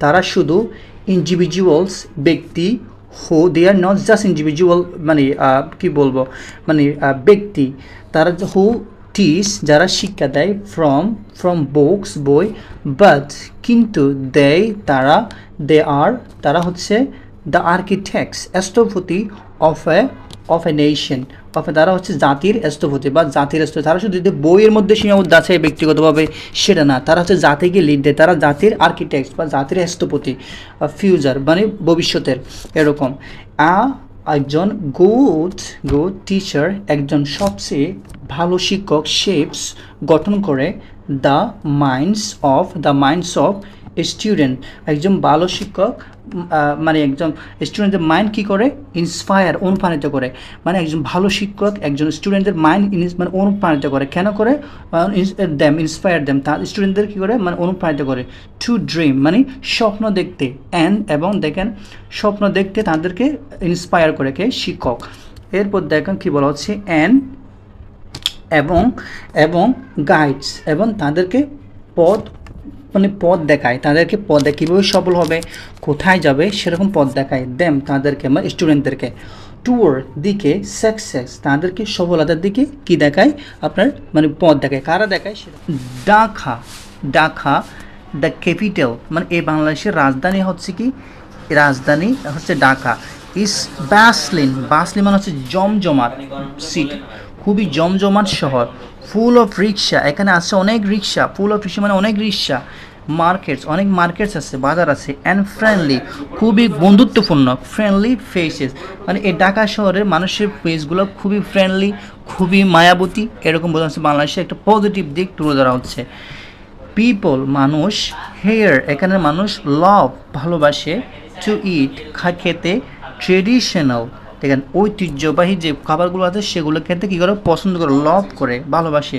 তারা শুধু ইন্ডিভিজুয়ালস ব্যক্তি হো they are not just individual মানে কি বলব? মানে ব্যক্তি। তারা হু টিচ যারা শিক্ষা দেয় ফ্রম ফ্রম বুকস বই বাট কিন্তু দেয় তারা দে আর তারা হচ্ছে দ্য আর্কিটেক্টস স্থপতি of a of a nation তারা হচ্ছে জাতির স্থপতি বা জাতির স্থপতি। তারা শুধু যে বইয়ের মধ্যে সীমাবদ্ধ আছে ব্যক্তিগতভাবে সেটা না, তারা হচ্ছে জাতিকে লিড দেয়, তারা জাতির আর্কিটেক্ট বা জাতির স্থপতি ফিউচার মানে ভবিষ্যতের এরকম। আ একজন গুড গুড টিচার একজন সবচেয়ে ভালো শিক্ষক শেপস গঠন করে the minds of the minds of student একজন ভালো শিক্ষক মানে একজন স্টুডেন্টদের মাইন্ড কী করে? ইন্সপায়ার অনুপ্রাণিত করে। মানে একজন ভালো শিক্ষক, একজন স্টুডেন্টদের মাইন্ড মানে অনুপ্রাণিত করে। কেন করে? দ্যাম ইন্সপায়ার দ্যাম তার স্টুডেন্টদের কী করে? মানে অনুপ্রাণিত করে। টু ড্রিম মানে স্বপ্ন দেখতে। অ্যান্ড এবং দেখেন, স্বপ্ন দেখতে তাদেরকে ইন্সপায়ার করে কে? শিক্ষক। এরপর দেখেন কী বলা হচ্ছে অ্যান্ড এবং এবং গাইডস এবং তাদেরকে পথ মানে পথ দেখায়। তাদেরকে পথ দেয় কীভাবে সফল হবে, কোথায় যাবে, সেরকম পথ দেখায়। দেম তাদেরকে মানে স্টুডেন্টদেরকে টুর দিকে সাকসেস তাদেরকে সফলতার দিকে কি দেখায়? আপনার মানে পথ দেখায়। কারা দেখায়? ডাকা ডাকা দ্য ক্যাপিটাল মানে এই বাংলাদেশের রাজধানী হচ্ছে কি? রাজধানী হচ্ছে ঢাকা। ইস বাসলিন বাসলিন মানে হচ্ছে জমজমাট সিটি খুবই জমজমাট শহর ফুল অফ রিক্সা এখানে আছে অনেক রিক্সা ফুল অফ রিক্সা মানে অনেক রিক্সা মার্কেটস অনেক মার্কেটস আছে, বাজার আছে অ্যান্ড ফ্রেন্ডলি খুবই বন্ধুত্বপূর্ণ ফ্রেন্ডলি ফেসেস মানে এই ঢাকা শহরের মানুষের ফেসগুলো খুবই ফ্রেন্ডলি খুবই মায়াবতী, এরকম বোঝা যাচ্ছে বাংলাদেশে একটা পজিটিভ দিক তুলে ধরা হচ্ছে। পিপল মানুষ হেয়ার এখানের মানুষ লভ ভালোবাসে টু ইট খা, খেতে ট্রেডিশনাল দেখেন ঐতিহ্যবাহী যে খাবারগুলো আছে সেগুলো খেতে কী করে? পছন্দ করে লাভ করে ভালোবাসে।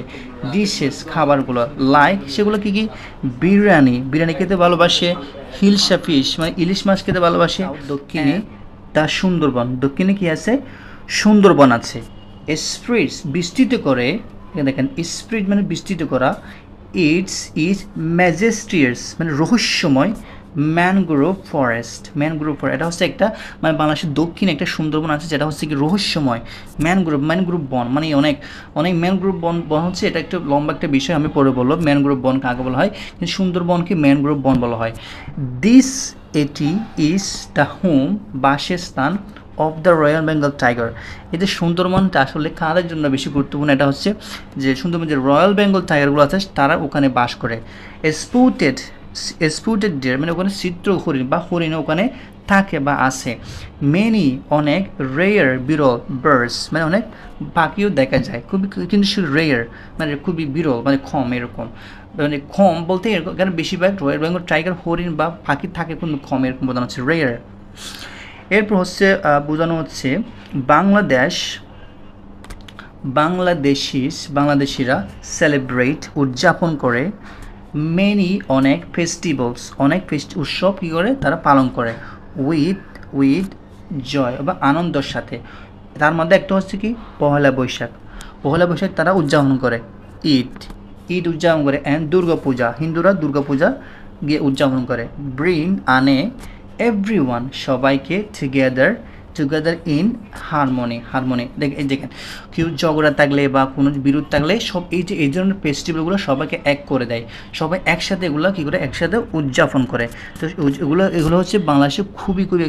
ডিশেস খাবারগুলো লাইক সেগুলো কি কি? বিরিয়ানি। বিরিয়ানি খেতে ভালোবাসে হিলসা ফিশ মানে ইলিশ মাছ খেতে ভালোবাসে। দক্ষিণে তা সুন্দরবন। দক্ষিণে কি আছে? সুন্দরবন আছে। স্প্রিটস বিস্তৃত করে দেখেন স্প্রিট মানে বিস্তৃত করা। ইটস ইজ ম্যাজেস্টিয়ার্স মানে রহস্যময় ম্যানগ্রোভ ফরেস্ট ম্যানগ্রোভ ফরেস্ট এটা হচ্ছে একটা মানে বাংলাদেশের দক্ষিণে একটা সুন্দরবন আছে, যেটা হচ্ছে কি রহস্যময়। ম্যানগ্রোভ ম্যানগ্রোভ বন মানে অনেক অনেক ম্যানগ্রোভ বন বন হচ্ছে, এটা একটা লম্বা একটা বিষয়, আমি পরে বলব। ম্যানগ্রোভ বন কাকে বলা হয়, কিন্তু সুন্দরবনকে ম্যানগ্রোভ বন বলা হয়। দিস এটি ইজ দ্য হোম বাসস্থান of the royal Bengal tiger এই যে সুন্দরবনটা আসলে কাদের জন্য বেশি গুরুত্বপূর্ণ, এটা হচ্ছে যে সুন্দরবন যে রয়্যাল বেঙ্গল টাইগারগুলো আছে, তারা ওখানে বাস করে। স্পুটেড স্পুটেড ডিয়ার মানে ওখানে চিত্র হরিণ বা হরিণ ওখানে থাকে বা আছে। মেনি অনেক রেয়ার বিরল বার্ডস মানে অনেক পাখিও দেখা যায়। খুবই কিন্তু শুধু রেয়ার মানে খুবই বিরল মানে কম এরকম। মানে কম বলতে এরকম বেশিরভাগ রয়্যাল বেঙ্গল টাইগার হরিণ বা পাখি থাকে কিন্তু কম এরকম বোঝানো হচ্ছে রেয়ার এরপর হচ্ছে বোঝানো হচ্ছে বাংলাদেশ, বাংলাদেশিস, বাংলাদেশিরা সেলিব্রেট উদযাপন করে। মেনি অনেক ফেস্টিভ্যালস অনেক উৎসব কী করে? তারা পালন করে উইথ উইথ জয় বা আনন্দের সাথে। তার মধ্যে একটা হচ্ছে কি? পহেলা বৈশাখ। পহেলা বৈশাখ তারা উদযাপন করে। ঈদ। ঈদ উদযাপন করে অ্যান্ড দুর্গা পূজা হিন্দুরা দুর্গা পূজা গিয়ে উদযাপন করে। ব্রিন আনে এভরিওয়ান সবাইকে together together in harmony harmony দেখ, এই দেখেন, কেউ ঝগড়া থাকলে বা কোনো বিরোধ থাকলে সব এই যে, এই ধরনের ফেস্টিভ্যালগুলো সবাইকে এক করে দেয়। সবাই একসাথে এগুলো কী করে? একসাথে উদযাপন করে। তো এগুলো এগুলো হচ্ছে বাংলাদেশে খুবই খুবই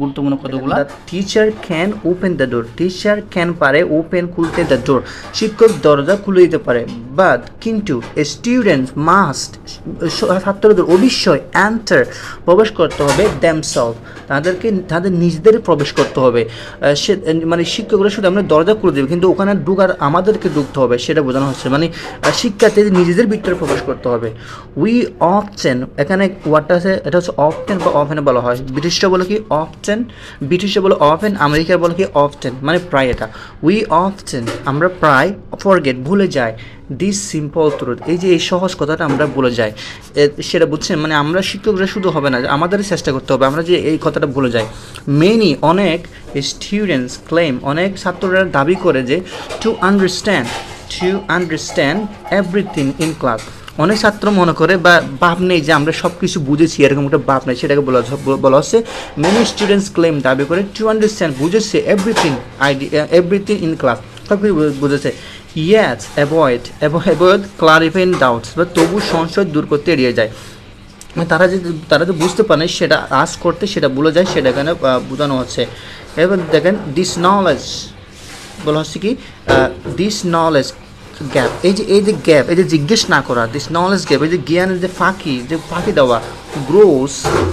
গুরুত্বপূর্ণ কতগুলো? Teacher can open the door teacher can পারে ওপেন খুলতে দ্য ডোর শিক্ষক দরজা খুলে দিতে পারে। বাট কিন্তু স্টুডেন্ট মাস্ট ছাত্রদের অবশ্যই অ্যান্টার প্রবেশ করতে হবে দ্যামসলভ তাদেরকে, তাদের নিজেদের প্রবেশ করতে হবে। সে মানে শিক্ষকরা শুধু আমরা দরজা খুলে দেবে, কিন্তু ওখানে ঢুকার আমাদেরকে ঢুকতে হবে, সেটা বোঝানো হচ্ছে। মানে শিক্ষার্থীদের নিজেদের ভিতরে প্রবেশ করতে হবে। উই অফটেন এখানে ওয়ার্ডটা আছে, এটা হচ্ছে অফটেন বা অফেনে বলা হয়। ব্রিটিশরা বলে কি অফটেন ব্রিটিশরা বলে অফেন আমেরিকার বলে কি অফটেন মানে প্রায় এটা। উই অফটেন আমরা প্রায় ফরগেট ভুলে যাই। দিস সিম্পল ট্রুথ এই যে এই সহজ কথাটা আমরা বলে যাই সেটা বুঝছেন? মানে আমরা শিক্ষকরা শুধু হবে না, আমাদেরই চেষ্টা করতে হবে, আমরা যে এই কথাটা ভুলে যাই। মেনি অনেক স্টুডেন্টস ক্লেম অনেক ছাত্ররা দাবি করে যে to understand to understand everything in class অনেক ছাত্র মনে করে, বা ভাব নেই যে আমরা সব কিছু বুঝেছি, এরকম একটা ভাব নেই, সেটাকে বলা বলা হচ্ছে। মেনি স্টুডেন্টস ক্লেম দাবি করে টু আন্ডারস্ট্যান্ড বুঝেছে এভরিথিং আইডি এভরিথিং ইন ক্লাস সব কিছু বু- বুঝেছে। Yes avoid avoid clarifying doubts বা তবু সংশয় দূর করতে এড়িয়ে যায়। মানে তারা যে তারা যে বুঝতে পারে সেটা আজ করতে, সেটা ভুলে যায়, সেটা এখানে বোঝানো হচ্ছে। এবার দেখেন দিস নলেজ বলা হচ্ছে কি দিস নলেজ গ্যাপ এই যে এই যে গ্যাপ এই যে জিজ্ঞেস না করা দিস নলেজ গ্যাপ এই যে জ্ঞানের যে ফাঁকি যে ফাঁকি দেওয়া grows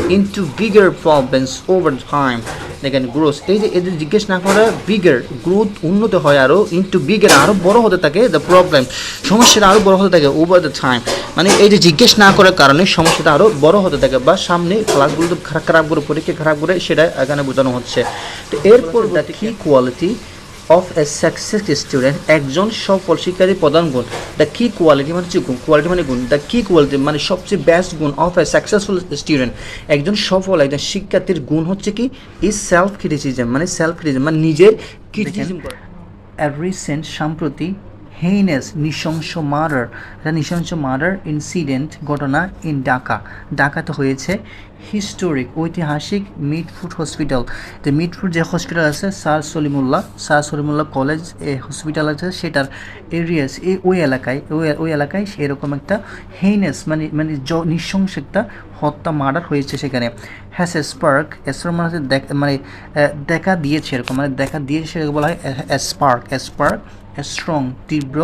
into bigger problems over time দেখেন গ্রোস এই যে যে জিজ্ঞেস না করা বিগার গ্রোথ উন্নত হয় আরও ইনটু বিগার আরও বড় হতে থাকে দ্য প্রবলেম সমস্যাটা আরও বড় হতে থাকে ওভার দ্য টাইম মানে এই যে জিজ্ঞেস না করার কারণে সমস্যাটা আরও বড় হতে থাকে বা সামনে ক্লাসগুলো খারাপ খারাপ করে পরীক্ষা খারাপ করে সেটা এখানে বোঝানো হচ্ছে। তো এরপর কি quality of a success student একজন সফল শিক্ষার্থী প্রধান গুণ দ্য কি কোয়ালিটি মানে হচ্ছে গুণ কোয়ালিটি মানে গুণ দ্য কি কোয়ালিটি মানে সবচেয়ে বেস্ট গুণ অফ এ সাকসেসফুল স্টুডেন্ট একজন সফল একজন শিক্ষার্থীর গুণ হচ্ছে কি? ইজ সেলফ ক্রিটিসিজম মানে সেলফ ক্রিটিসিজম মানে নিজের ক্রিটিসিজম করা। রিসেন্ট সম্প্রতি হেইনেস নৃশংস মার্ডার। এটা নৃশংস মার্ডার ইনসিডেন্ট ঘটনা ইন ঢাকা ঢাকাতে হয়েছে হিস্টোরিক ঐতিহাসিক মিটফুড হসপিটাল যে মিটফুড যে হসপিটাল আছে sir Salimullah sir Salimullah college এ হসপিটাল আছে, সেটার এরিয়াস এই ওই এলাকায়, ওই ওই এলাকায় সেরকম একটা হেইনেস মানে মানে নৃশংস একটা হত্যা, মার্ডার হয়েছে সেখানে। হ্যাস স্পার্ক এসর মানে হচ্ছে দেখ- মানে দেখা দিয়েছে এরকম মানে দেখা দিয়েছে সেটাকে বলা হয় স্পার্ক স্পার্ক স্ট্রং তীব্র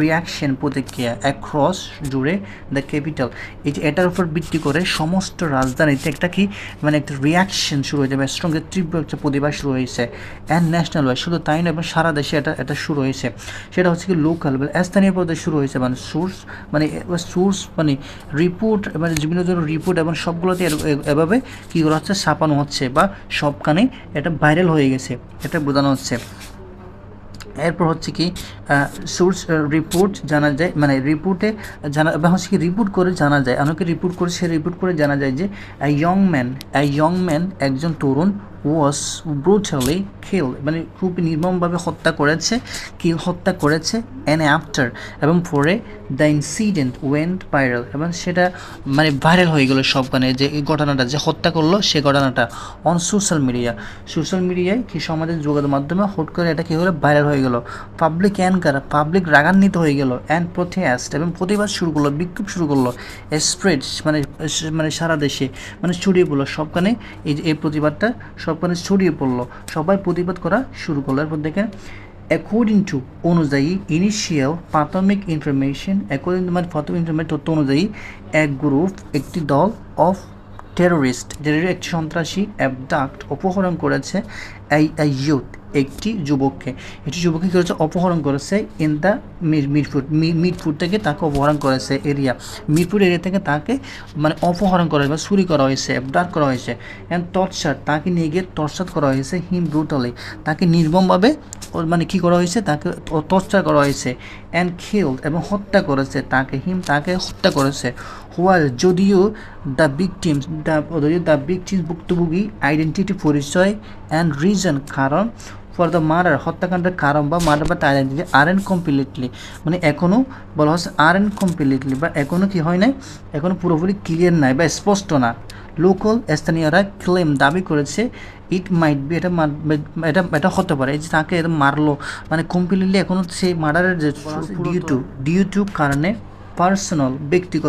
রিয়াকশন প্রতিক্রিয়া অ্যাক্রস জুড়ে দ্য ক্যাপিটাল এই যে এটার উপর ভিত্তি করে সমস্ত রাজধানীতে একটা কি মানে একটা রিয়াকশন শুরু হয়ে যাবে স্ট্রং তীব্র একটা প্রতিবাদ শুরু হয়েছে অ্যান্ড ন্যাশনাল ওয়াইড শুধু তাই নয় সারা দেশে এটা এটা শুরু হয়েছে। সেটা হচ্ছে কি লোকাল স্থানীয় পর্যায়ে শুরু হয়েছে মানে সোর্স মানে সোর্স মানে রিপোর্ট মানে বিভিন্ন ধরনের রিপোর্ট এবং সবগুলোতে এভাবে কী করা হচ্ছে, ছাপানো হচ্ছে বা সবখানে এটা ভাইরাল হয়ে গেছে। এটা বোঝানো হচ্ছে। এরপর হচ্ছে কি সোর্স রিপোর্ট জানা যায় মানে রিপোর্টে জানা, বা হচ্ছে কি রিপোর্ট করে জানা যায়। অনেকে রিপোর্ট করে, সে রিপোর্ট করে জানা যায় যে ইয়ং ম্যান ইয়ং ম্যান একজন তরুণ ওয়াস ব্রুটালি কিল মানে খুব নির্মমভাবে হত্যা করেছে কিল হত্যা করেছে অ্যান্ড আফটার এবং পরে দ্য ইনসিডেন্ট ওয়েন্ট ভাইরাল এবং সেটা মানে ভাইরাল হয়ে গেলো সবখানে, যে এই ঘটনাটা, যে হত্যা করল, সে ঘটনাটা অন সোশ্যাল মিডিয়া সোশ্যাল মিডিয়ায় কি সমাজের যোগাযোগ মাধ্যমে হুট করে এটা কী হলো ভাইরাল হয়ে গেল। পাবলিক অ্যানকার পাবলিক রাগান্বিত হয়ে গেল অ্যান্ড প্রোটেস্ট এবং প্রতিবাদ শুরু করল, বিক্ষোভ শুরু করল স্প্রেড মানে মানে সারা দেশে মানে ছড়িয়ে পড়ল, সবখানে এই এই প্রতিবাদটা সবখানে ছড়িয়ে পড়ল। সবাই প্রতিবাদ করা শুরু করল। এরপর দেখেন অ্যাকর্ডিং টু অনুযায়ী ইনিশিয়াল প্রাথমিক ইনফরমেশন অ্যাকর্ডিং টু মানে প্রাথমিক ইনফরমেশন তথ্য অনুযায়ী এক গ্রুপ একটি দল অফ টেরোরিস্ট যাদের একটি সন্ত্রাসী অ্যাবডাক্ট অপহরণ করেছে এই ইউথ একটি যুবককে। একটি যুবককে কী করেছে? অপহরণ করেছে ইন দ্য মিরপুর মিরপুর থেকে তাকে অপহরণ করেছে এরিয়া মিরপুর এরিয়া থেকে তাকে মানে অপহরণ করা হয়েছে বা চুরি করা হয়েছে অ্যাবডাক্ট করা হয়েছে। অ্যান্ড টর্চার তাকে নিয়ে গিয়ে টর্চার করা হয়েছে হিম ব্রুটালি তাকে নির্মমভাবে মানে কী করা হয়েছে? তাকে টর্চার করা হয়েছে অ্যান্ড খিল্ড এবং হত্যা করেছে তাকে। হিম তাকে হত্যা করেছে। হোয়াল যদিও দ্য ভিকটিমস দ্য যদিও দ্য ভিকটিমস ভুক্তভোগী আইডেন্টিটি পরিচয় অ্যান্ড রিজন কারণ ফর দ্য মার্ডার হত্যাকাণ্ডের কারণ বা মার্ডার বা তার আইডেন্টিটি আর এন কমপ্লিটলি মানে এখনও বলা হচ্ছে আর এন কমপ্লিটলি বা এখনও কি হয় নাই? এখনও পুরোপুরি ক্লিয়ার নাই বা স্পষ্ট না। লোকাল স্থানীয়রা ক্লেম দাবি করেছে ইট মাইট বি এটা এটা এটা হতে পারে। যে তাকে এটা মারলো মানে কমপ্লিটলি এখনও সেই মার্ডারের যে ডিউ টু ডিউ টু কারণে পার্সোনাল ব্যক্তিগত